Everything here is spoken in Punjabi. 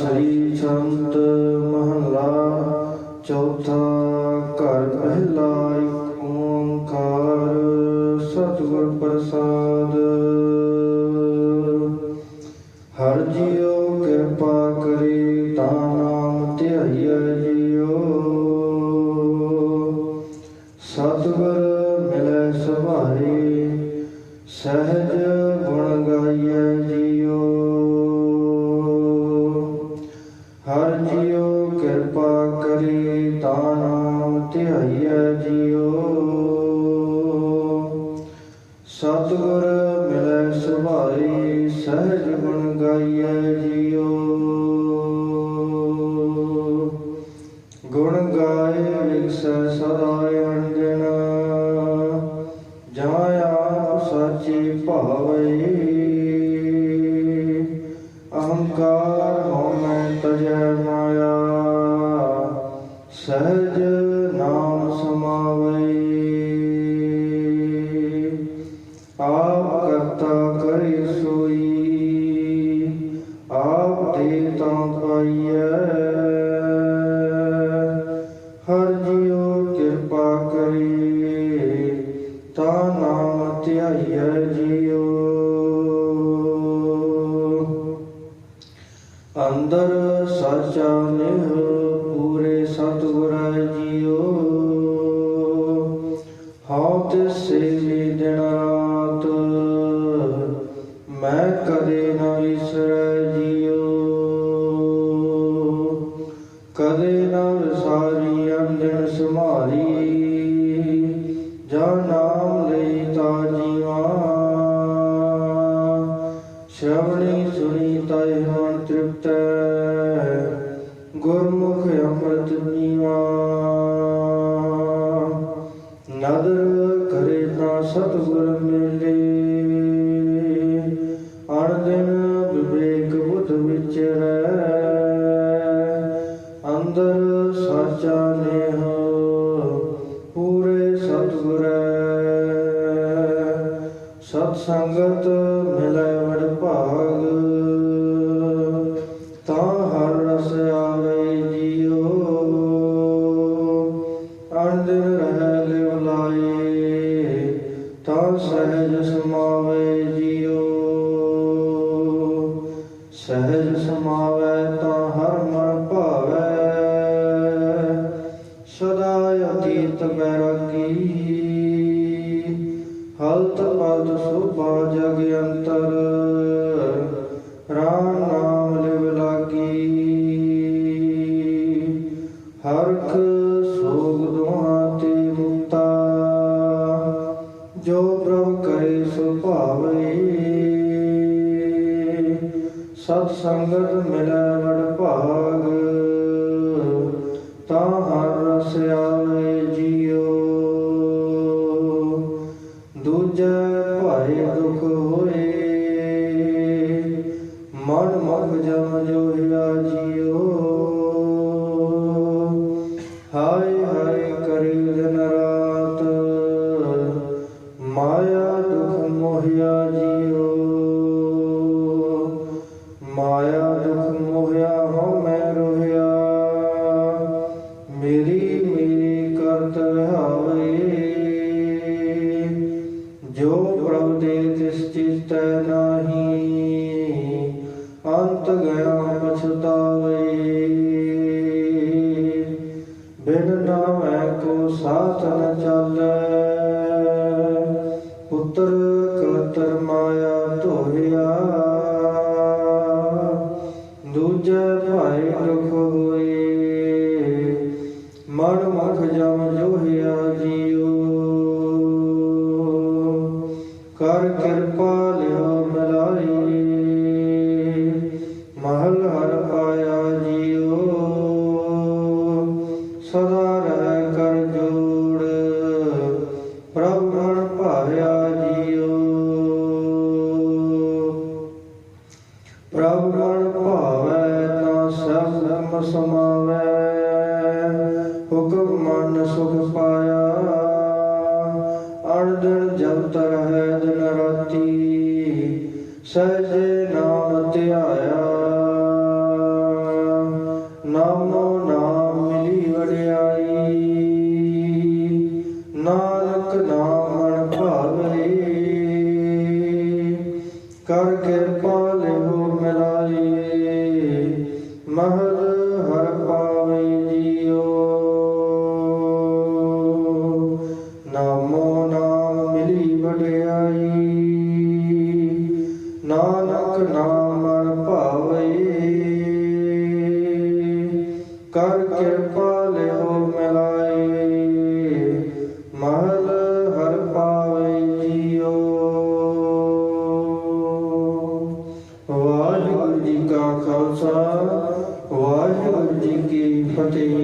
ਸ੍ਰੀ ਸੰਤ ਮਹਲਾ, ਚੌਥਾ ਘਰ ਪਹਿਲਾ ਏਕ ਓੰਕਾਰ ਸਤਿਗੁਰ ਪ੍ਰਸਾਦ। ਹਰ ਜੀਉ ਕਿਰਪਾ ਕਰੇ ਤਾ ਸਤਿਗੁਰ ਮਿਲੈ ਸੁਭਾਈ, ਸਹਿਜ ਗੁਣ ਗਾਈਐ ਜੀਉ ਗੁਣ ਗਾਏ ਵਿਗਸੈ ਸਦਾ ਅੰਜਨ ਜਾਂ ਆਪ ਸਾਚੀ ਭਾਵੈ। ਅਹੰਕਾਰ ਹਉਮੈ ਤਜੈ ਮਾਇਆ, ਸਹਿਜ ਸੋਈ ਆਪ ਦੇ ਤਾਂ ਪਾਈਐ। ਹਰ ਜੀਉ ਕਿਰਪਾ ਕਰੇ ਤਾ ਨਾਮ ਧਿਆਈਐ ਜੀਉ। ਅੰਦਰ ਸਾਚਾ ਨਿਹ ਕਦੇ ਨਾ ਵਿਸਾਰੀ ਅੰਜਨ ਸੁਮਾਰੀ ਜਾ ਨਾਮ ਲਈ ਤਾ ਜੀਵਾ। ਸ਼ਰਵਣੀ ਸੁਣੀ ਤੈ ਮਨ ਤ੍ਰਿਪਤੈ, ਗੁਰਮੁਖ ਅੰਮ੍ਰਿਤ ਪੀਵਾ। ਨਦਰ ਕਰੇ ਤਾਂ ਸਤਿਗੁਰ ਮਿਲੇ ਸਾਚਾ ਨੇਹ, ਪੂਰੇ ਸਤਿਗੁਰੈ। ਸਤ ਸੰਗਤ ਮਿਲੈ ਵਡ ਭਾਗ, ਤਾਂ ਹਰ ਰਸ ਆਵੇ ਜੀਉ। ਅਣ ਰਹਿ ਲਿਵ ਲਾਏ, ਤਾਂ ਸਹਿਜ ਸਮਾਵੇ ਜੀਉ। ਬੈਰਾਗੀ ਹਲਤ ਪਦ ਸੁਭਾ ਜਗ ਅੰਤਰ। ਰਾਮ ਨਾਮ ਲਿਵ ਲਾਗੀ। ਹਰਖ ਸੋਗ ਦੁਆ ਤੇ ਮੁਕਤਾ। ਜੋ ਪ੍ਰਭ ਕਰੇ ਸੋ ਭਾਵੇ। ਸਤ ਸੰਗਤ ਮਿਲੈ ਵਡ ਭਾਗ ਤਾਂ ਹਰ ਰਸ ਭਾਏ ਦੁਖ ਹੋਏ। ਮਨ ਮਗ ਜਮ ਜੋਹਿਆ ਜੀਉ ਅੰਤ ਗਿਆ ਪਛਤਾਵੇ। ਬਿਨ ਨਾਮੈ ਕੋ ਸਾਥ ਨ ਚੱਲੈ। ਪੁੱਤਰ ਕਲਤਰ ਮਾਇਆ ਧੋਇਆ। ਦੂਜੇ ਭਾਈ ਦੁਖ ਹੋਏ। ਮਨ ਮੁਖ ਜਮ ਜੋਹਿਆ ਜੀਉ ਕਰ ਕਿਰਪਾ ਪ੍ਰਭ ਮਨ ਭਾਵੈ ਤਾਂ ਸਭ ਧਰਮ ਸਮਾਵੈ। ਹੁਕਮ ਮਨ ਸੁਖ ਪਾਇਆ। ਅਣ ਜਪਤ ਜਬ ਦਿਨ ਰਾਤੀ। ਸਹਿਜੇ ਨਾਮ ਧਿਆਇਆ। ਹਰ ਪਾਵੇ ਜੀਉ ਨਾਮੋ ਨਾਮ ਮਿਲੀ ਵਡਿਆਈ। ਨਾਨਕ ਨਾਮ ਮਨ ਭਾਵੇ ਕਰ ਕਿਰਪਾ to